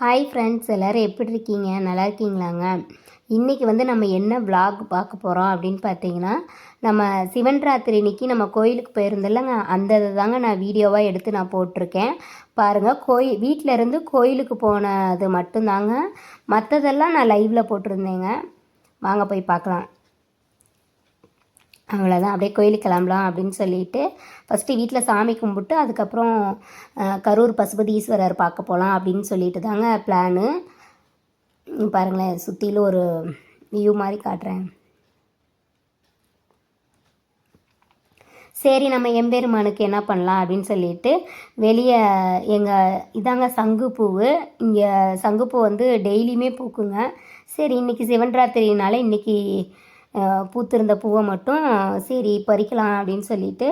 Hi friends எல்லோரும் எப்படி இருக்கீங்க? நல்லா இருக்கீங்களாங்க? இன்றைக்கி வந்து நம்ம என்ன vlog பார்க்க போகிறோம் அப்படின்னு பார்த்தீங்கன்னா நம்ம சிவன் ராத்திரி இன்னைக்கு நம்ம கோயிலுக்கு போயிருந்தோம்லங்க அந்த இதை தாங்க நான் வீடியோவாக எடுத்து நான் போட்டிருக்கேன். பாருங்கள் கோயில் வீட்டில் இருந்து கோயிலுக்கு போனது மட்டும்தாங்க. மற்றதெல்லாம் நான் லைவில் போட்டிருந்தேங்க. வாங்க போய் பார்க்கலாம். அவ்வளோதான் அப்படியே கோயிலுக்கு கிளம்பலாம் அப்படின்னு சொல்லிட்டு ஃபஸ்ட்டு வீட்டில் சாமி கும்பிட்டு அதுக்கப்புறம் கரூர் கரூர் பசுபதீஸ்வரர் பார்க்க போகலாம் அப்படின்னு சொல்லிட்டு தாங்க பிளானு பாருங்களேன் சுற்றிலும் ஒரு வியூ மாதிரி காட்டுறேன். சரி நம்ம எம்பெருமானுக்கு என்ன பண்ணலாம் அப்படின்னு சொல்லிட்டு வெளியே எங்கள் இதாங்க சங்குப்பூவு. இங்கே சங்குப்பூ வந்து டெய்லியுமே பூக்குங்க. சரி இன்றைக்கி சிவன்ராத்திரினால இன்றைக்கி பூத்திருந்த பூவை மட்டும் சரி பறிக்கலாம் அப்படின்னு சொல்லிட்டு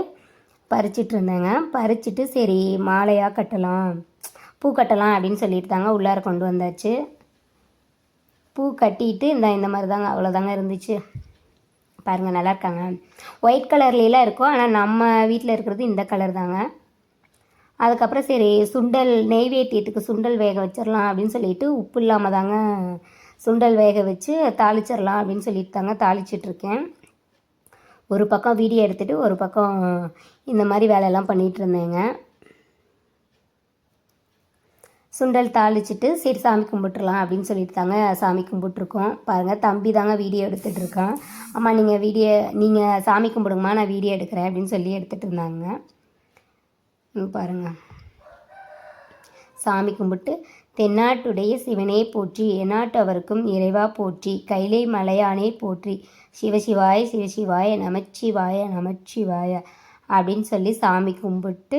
பறிச்சிட்டு இருந்தேங்க. பறிச்சிட்டு சரி மாலையாக கட்டலாம் பூ கட்டலாம் அப்படின்னு சொல்லிட்டு தாங்க உள்ளார கொண்டு வந்தாச்சு. பூ கட்டிட்டு இந்த இந்த மாதிரி தாங்க அவ்வளோதாங்க இருந்துச்சு. பாருங்கள் நல்லா இருக்காங்க. ஒயிட் கலர்லாம் இருக்கும் ஆனால் நம்ம வீட்டில் இருக்கிறது இந்த கலர் தாங்க. அதுக்கப்புறம் சரி சுண்டல் நெய்வேத்தியத்துக்கு சுண்டல் வேக வச்சிடலாம் அப்படின்னு சொல்லிட்டு உப்பு இல்லாமல் தாங்க சுண்டல் வேக வச்சு தாளிச்சிடலாம் அப்படின்னு சொல்லிட்டு தாளிச்சிட்ருக்கேன். ஒரு பக்கம் வீடியோ எடுத்துகிட்டு ஒரு பக்கம் இந்த மாதிரி வேலையெல்லாம் பண்ணிகிட்டு இருந்தேங்க. சுண்டல் தாளிச்சிட்டு சரி சாமி கும்பிட்டுறலாம் அப்படின்னு சொல்லிட்டு தாங்க சாமி கும்பிட்ருக்கோம் பாருங்கள் தம்பி தாங்க வீடியோ எடுத்துகிட்டு இருக்கான். அம்மா நீங்கள் வீடியோ நீங்கள் சாமி கும்பிடுங்கம்மா நான் வீடியோ எடுக்கிறேன் அப்படின்னு சொல்லி எடுத்துகிட்டு இருந்தாங்க. பாருங்கள் பாருங்க. சாமி கும்பிட்டு தென்னாட்டுடைய சிவனே போற்றி எந்நாட்டவருக்கும் இறைவா போற்றி கைலை மலையானே போற்றி சிவசிவாய சிவசிவாய நமச்சிவாய நமச்சிவாய அப்படின்னு சொல்லி சாமி கும்பிட்டு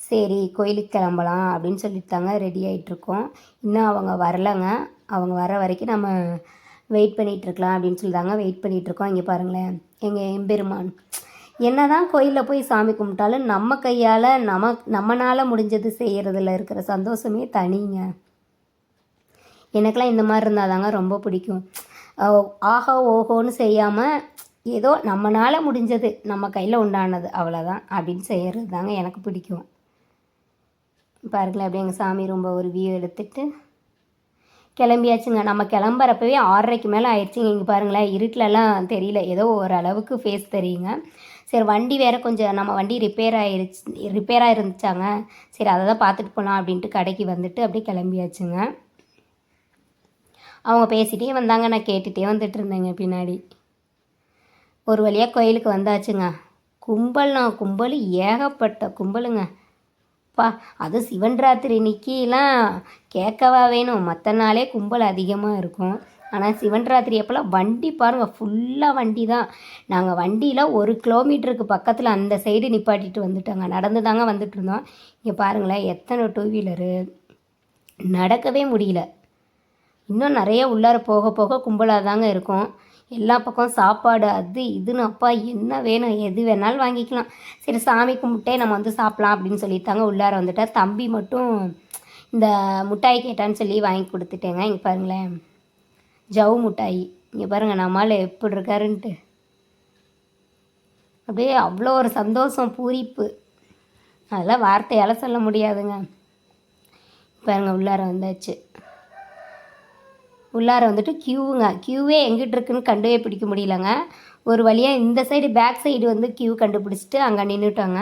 சரி கோயிலுக்கு கிளம்பலாம் அப்படின்னு சொல்லிட்டாங்க ரெடி ஆகிட்ருக்கோம் இன்னும் அவங்க வரலைங்க. அவங்க வர வரைக்கும் நம்ம வெயிட் பண்ணிகிட்ருக்கலாம் அப்படின்னு சொல்லி தாங்க வெயிட் பண்ணிகிட்ருக்கோம் இங்கே பாருங்களேன். எங்கள் எம்பெருமான். என்ன தான் கோயிலில் போய் சாமி கும்பிட்டாலும் நம்ம கையால் நம்ம நம்மனால் முடிஞ்சது செய்கிறதுல இருக்கிற சந்தோஷமே தனிங்க. எனக்கெலாம் இந்த மாதிரி இருந்தால் தாங்க ரொம்ப பிடிக்கும். ஆஹா ஓஹோன்னு செய்யாமல் ஏதோ நம்மளால் முடிஞ்சது நம்ம கையில் உண்டானது அவ்வளோதான் அப்படின்னு செய்கிறது தாங்க எனக்கு பிடிக்கும். பாருங்களேன் அப்படியே எங்கள் சாமி ரொம்ப ஒரு வியூ எடுத்துட்டு கிளம்பியாச்சுங்க. நம்ம கிளம்புறப்பவே ஆறரைக்கு மேலே ஆயிடுச்சுங்க. இங்கே பாருங்களேன் இருட்டிலலாம் தெரியல. ஏதோ ஓரளவுக்கு ஃபேஸ் தெரியுங்க. சரி வண்டி வேறு கொஞ்சம் நம்ம வண்டி ரிப்பேர் ஆயிருச்சு ரிப்பேராக இருந்துச்சாங்க. சரி அதை தான் பார்த்துட்டு போகலாம் அப்படின்ட்டு கடைக்கு வந்துட்டு அப்படியே கிளம்பியாச்சுங்க. அவங்க பேசிகிட்டே வந்தாங்க நான் கேட்டுகிட்டே வந்துட்டு இருந்தேங்க பின்னாடி. ஒரு வழியாக கோயிலுக்கு வந்தாச்சுங்க. கும்பல்னா கும்பல் ஏகப்பட்ட கும்பலுங்க. பா அது சிவன் ராத்திரி நிக்கிலாம் கேட்கவா வேணும். மற்ற நாளே கும்பல் அதிகமாக இருக்கும். ஆனால் சிவன் ராத்திரி அப்போல்லாம் வண்டி பாருங்கள் ஃபுல்லாக வண்டி தான் நாங்கள் வண்டியில் ஒரு கிலோமீட்டருக்கு பக்கத்தில் அந்த சைடு நிப்பாட்டிட்டு வந்துட்டோங்க. நடந்து தாங்க வந்துட்டு இருந்தோம். இங்கே பாருங்களேன் எத்தனை டூ வீலரு நடக்கவே முடியல. இன்னும் நிறைய உள்ளார போக போக கும்பலாக தாங்க இருக்கும். எல்லா பக்கம் சாப்பாடு அது இதுன்னு அப்பா என்ன வேணும் எது வேணாலும் வாங்கிக்கலாம். சரி சாமி கும்பிட்டே நம்ம வந்து சாப்பிட்லாம் அப்படின்னு சொல்லிட்டாங்க. உள்ளார வந்துட்டா தம்பி மட்டும் இந்த முட்டாய் கேட்டான்னு சொல்லி வாங்கி கொடுத்துட்டேங்க. இங்கே பாருங்களேன். ஜவு முட்டாய். இங்கே பாருங்கள் நம்மால் எப்படி இருக்காருன்ட்டு. அப்படியே அவ்வளோ ஒரு சந்தோஷம் பூரிப்பு. அதெல்லாம் வார்த்தையால் சொல்ல முடியாதுங்க. பாருங்கள் உள்ளார வந்தாச்சு. உள்ளார வந்துட்டு க்யூவுங்க. க்யூவே எங்கிட்டு இருக்குன்னு கண்டே பிடிக்க முடியலங்க. ஒரு வழியாக இந்த சைடு பேக் சைடு வந்து க்யூ கண்டுபிடிச்சிட்டு அங்கே நின்றுட்டாங்க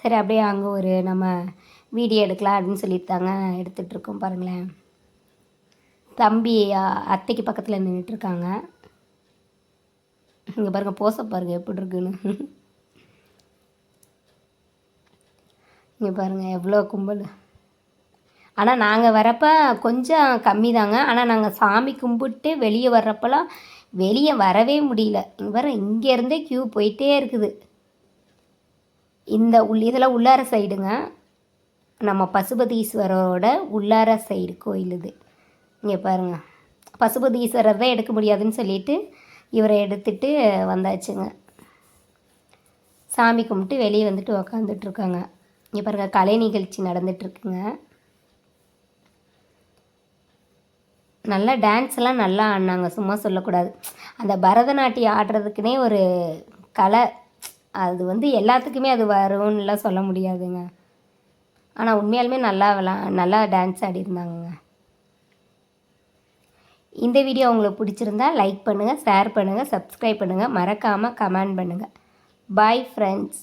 சரி அப்படியே அங்கே ஒரு நம்ம வீடியோ எடுக்கலாம் அப்படின்னு சொல்லிட்டு தாங்க எடுத்துகிட்டு இருக்கோம் பாருங்களேன். தம்பி அத்தைக்கு பக்கத்தில் நின்றுட்டுருக்காங்க இங்கே பாருங்கள் போச பாருங்கள் எப்படி இருக்குன்னு. இங்கே பாருங்கள் எவ்வளோ கும்பல். ஆனால் நாங்கள் வரப்போ கொஞ்சம் கம்மி தாங்க ஆனால் நாங்கள் சாமி கும்பிட்டு வெளியே வர்றப்பெல்லாம் வெளியே வரவே முடியல. இங்கே வர இங்கேருந்தே க்யூ போயிட்டே இருக்குது. இந்த உள் இதெல்லாம் உள்ளார சைடுங்க நம்ம பசுபதீஸ்வரரோட உள்ளார சைடு கோயில் இது. இங்கே பாருங்க. பசுபதீஸ்வரர் தான் எடுக்க முடியாதுன்னு சொல்லிட்டு இவரை எடுத்துட்டு வந்தாச்சுங்க. சாமி கும்பிட்டு வெளியே வந்துட்டு உக்காந்துட்ருக்காங்க இங்கே பாருங்க கலை நிகழ்ச்சி நடந்துட்டுருக்குங்க நல்லா டான்ஸ் எல்லாம் நல்லா ஆடினாங்க. சும்மா சொல்லக்கூடாது. அந்த பரதநாட்டியம் ஆடுறதுக்குனே ஒரு கலை. அது வந்து எல்லாத்துக்குமே அது வரும்னுலாம் சொல்ல முடியாதுங்க. ஆனால் உண்மையாலுமே நல்லா விளா நல்லா டான்ஸ் ஆடிருந்தாங்கங்க. இந்த வீடியோ உங்களுக்கு பிடிச்சிருந்தா லைக் பண்ணுங்கள் ஷேர் பண்ணுங்கள் சப்ஸ்கிரைப் பண்ணுங்கள் மறக்காமல் கமெண்ட் பண்ணுங்கள் பாய் ஃப்ரெண்ட்ஸ்